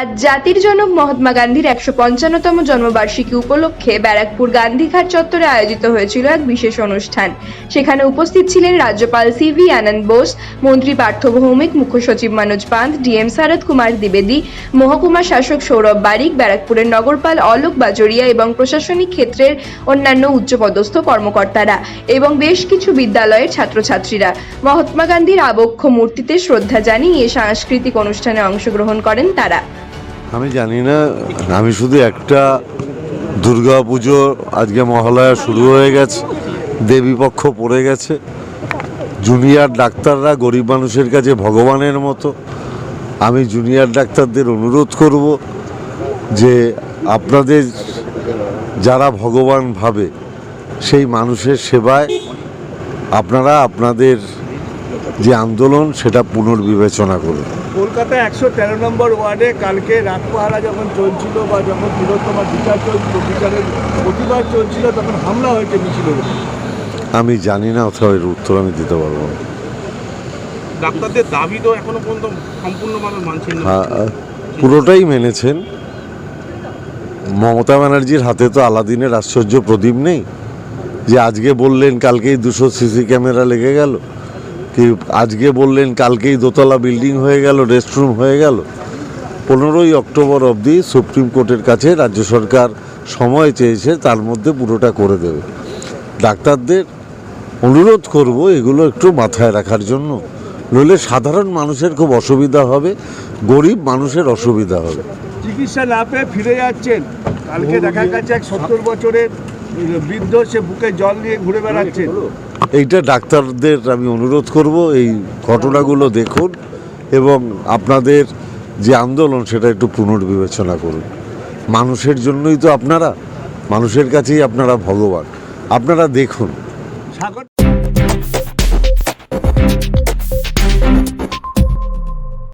আজ জাতির জনক মহাত্মা গান্ধীর একশো পঞ্চান্নতম জন্মবার্ষিকী উপলক্ষে ব্যারাকপুর গান্ধীঘাট চত্বরে আয়োজিত হয়েছিল এক বিশেষ অনুষ্ঠান। সেখানে উপস্থিত ছিলেন রাজ্যপাল সি ভি আনন্দ বোস, মন্ত্রী পার্থ ভৌমিক, মুখ্য সচিব মনোজ পান্ত ডিএম শারদ কুমার দ্বিবেদী, মহকুমা শাসক সৌরভ বারিক, ব্যারাকপুরের নগরপাল অলোক বাজরিয়া এবং প্রশাসনিক ক্ষেত্রের অন্যান্য উচ্চপদস্থ কর্মকর্তারা এবং বেশ কিছু বিদ্যালয়ের ছাত্রছাত্রীরা। মহাত্মা গান্ধীর আবক্ষ মূর্তিতে শ্রদ্ধা জানিয়ে সাংস্কৃতিক অনুষ্ঠানে অংশগ্রহণ করেন তারা। আমি জানি না, আমি শুধু একটা দুর্গা পুজো, আজকে মহালয়া শুরু হয়ে গেছে, দেবী পক্ষ পড়ে গেছে। জুনিয়র ডাক্তাররা গরিব মানুষের কাছে ভগবানের মতো। আমি জুনিয়র ডাক্তারদের অনুরোধ করব যে আপনাদের যারা ভগবান ভাবে, সেই মানুষের সেবায় আপনারা আপনাদের যে আন্দোলন সেটা পুনর্বিবেচনা করুন। কলকাতা একশো তেরো নম্বর ওয়ার্ডে কালকে রাতপাহারা যখন চলছিল বা যখন তিলোত্তমার বিচার চলছিল বিচারের প্রতিবাদ চলছিল তখন হামলা হয়েছে মিছিলের আমি জানি না অথবা এর উত্তর আমি দিতে পারব না। ডাক্তারদের দাবি তো এখনও পর্যন্ত সম্পূর্ণভাবে মানছেন না। হ্যাঁ, পুরোটাই মেনেছেন। মমতা ব্যানার্জির হাতে তো আলাদিনের আশ্চর্য প্রদীপ নেই যে আজকে বললেন কালকেই দুশো সিসি ক্যামেরা লেগে গেল। কি আজকে বললেন, কালকেই দোতলা বিল্ডিং হয়ে গেল, রেস্টরুম হয়ে গেল। পনেরোই অক্টোবর অবধি সুপ্রিম কোর্টের কাছে রাজ্য সরকার সময় চেয়েছে, তার মধ্যে পুরোটা করে দেবে। ডাক্তারদের অনুরোধ করব এগুলো একটু মাথায় রাখার জন্য। নইলে সাধারণ মানুষের খুব অসুবিধা হবে, গরিব মানুষের অসুবিধা হবে। চিকিৎসা না পেয়ে ফিরে যাচ্ছেন। কালকে দেখা গেছে এক সত্তর বছরের বৃদ্ধ, সে বুকে জল নিয়ে ঘুরে বেড়াচ্ছেন। এইটা ডাক্তারদের আমি অনুরোধ করব এই ঘটনাগুলো দেখুন এবং আপনাদের যে আন্দোলন সেটা একটু পুনর্বিবেচনা করুন। মানুষের জন্যই তো আপনারা মানুষের কাছেই আপনারা ভগবান। আপনারা দেখুন।